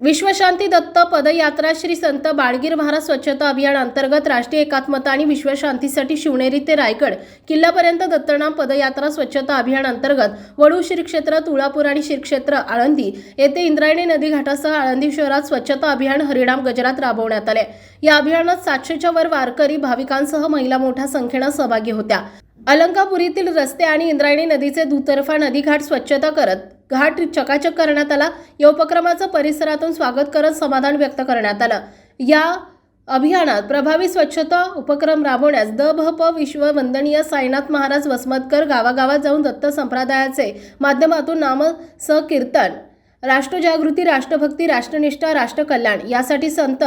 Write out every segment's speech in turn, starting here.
विश्वशांती दत्त पदयात्रा श्री संत बाळगीर महाराज स्वच्छता अभियान अंतर्गत राष्ट्रीय एकात्मता आणि विश्वशांतीसाठी शिवनेरी ते रायगड किल्ल्यापर्यंत दत्तनाम पदयात्रा स्वच्छता अभियान अंतर्गत वडू श्री क्षेत्र तुळापूर आणि श्री क्षेत्र आळंदी येथे इंद्रायणी नदी घाटासह आळंदी शहरात स्वच्छता अभियान हरिणाम गजरात राबवण्यात आले. या अभियानात सातशेच्या वर वारकरी भाविकांसह महिला मोठ्या संख्येनं सहभागी होत्या. अलंकापुरीतील रस्ते आणि इंद्रायणी नदीचे दुतर्फा नदीघाट स्वच्छता करत घाट चकाचक करण्यात आला. या उपक्रमाचं परिसरातून स्वागत करत समाधान व्यक्त करण्यात आलं. या अभियानात प्रभावी स्वच्छता उपक्रम राबवण्यास द भ प विश्व वंदनीय साईनाथ महाराज वसमतकर गावागावात जाऊन दत्त संप्रदायाचे माध्यमातून नाम सकीर्तन राष्ट्रजागृती राष्ट्रभक्ती राष्ट्रनिष्ठा राष्ट्रकल्याण यासाठी संत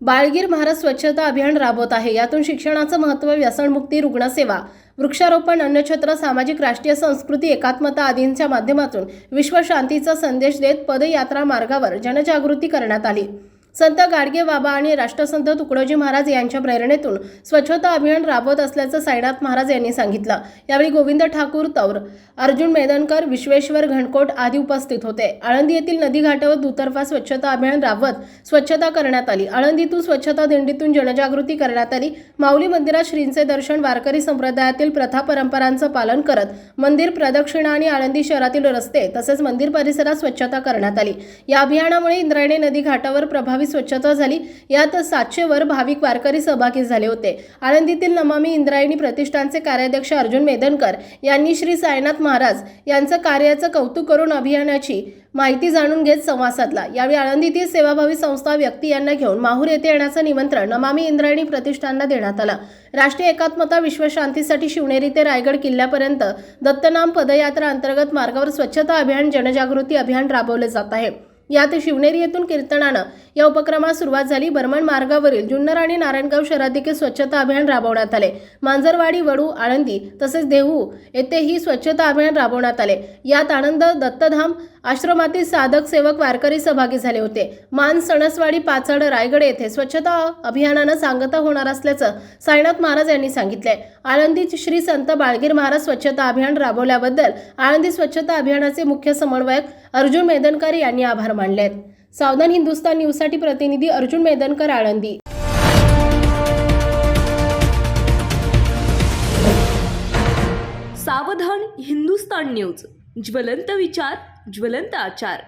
बाळगीर महाराज स्वच्छता अभियान राबवत आहे. यातून शिक्षणाचं महत्त्व व्यसनमुक्ती रुग्णसेवा वृक्षारोपण अन्नछत्र सामाजिक राष्ट्रीय संस्कृती एकात्मता आदींच्या माध्यमातून विश्वशांतीचा संदेश देत पदयात्रा मार्गावर जनजागृती करण्यात आली. संत गाडगे बाबा आणि राष्ट्रसंत तुकडोजी महाराज यांच्या प्रेरणेतून स्वच्छता अभियान राबवत असल्याचं साईनाथ महाराज यांनी सांगितलं. यावेळी गोविंद ठाकूर तौर अर्जुन मेदनकर विश्वेश्वर घणकोट आदी उपस्थित होते. आळंदी येथील नदीघाटावर दुतर्फा स्वच्छता अभियान राबवत स्वच्छता करण्यात आली. आळंदीतून स्वच्छता दिंडीतून जनजागृती करण्यात आली. माऊली मंदिरात श्रींचे दर्शन वारकरी संप्रदायातील प्रथा परंपरांचं पालन करत मंदिर प्रदक्षिणा आणि आळंदी शहरातील रस्ते तसेच मंदिर परिसरात स्वच्छता करण्यात आली. या अभियानामुळे इंद्रायणी नदी घाटावर प्रभावी स्वच्छता झाली. यात सातशे वर भाविक वारकरी सहभागी झाले होते. आळंदीतील नमामी इंद्रायणी प्रतिष्ठानचे कार्याध्यक्ष अर्जुन मेदनकर यांनी श्री साईनाथ महाराज यांचं कार्याचं कौतुक करून अभियानाची माहिती जाणून घेत संवाद साधला. यावेळी आळंदीतील सेवाभावी संस्था व्यक्ती यांना घेऊन माहूर येथे येण्याचं निमंत्रण नमामी इंद्रायणी प्रतिष्ठानला देण्यात आलं. राष्ट्रीय एकात्मता विश्वशांतीसाठी शिवनेरी ते रायगड किल्ल्यापर्यंत दत्तनाम पदयात्रा अंतर्गत मार्गावर स्वच्छता अभियान जनजागृती अभियान राबवले जात आहे. यात शिवनेरी येथून कीर्तनानं या उपक्रमास सुरुवात झाली. बर्मन मार्गावरील जुन्नर आणि नारायणगाव शहरात देखील स्वच्छता अभियान राबवण्यात आले. मांजरवाडी वडू आळंदी तसेच देहू येथेही स्वच्छता अभियान राबवण्यात आले. यात आनंद दत्तधाम आश्रमातील साधक सेवक वारकरी सहभागी झाले होते. मान सणसवाडी पाचड रायगड येथे स्वच्छता अभियानानं सांगता होणार असल्याचं साईनाथ महाराज यांनी सांगितले आळंदीत श्री संत बाळगीर महाराज स्वच्छता अभियान राबवल्याबद्दल आळंदी स्वच्छता अभियानाचे मुख्य समन्वयक अर्जुन मेदनकर यांनी आभार मानले आहेत सावधान हिंदुस्तान न्यूजसाठी प्रतिनिधी अर्जुन मेदनकर आळंदी. सावधान हिंदुस्तान न्यूज. ज्वलंत विचार ज्वलंत आचार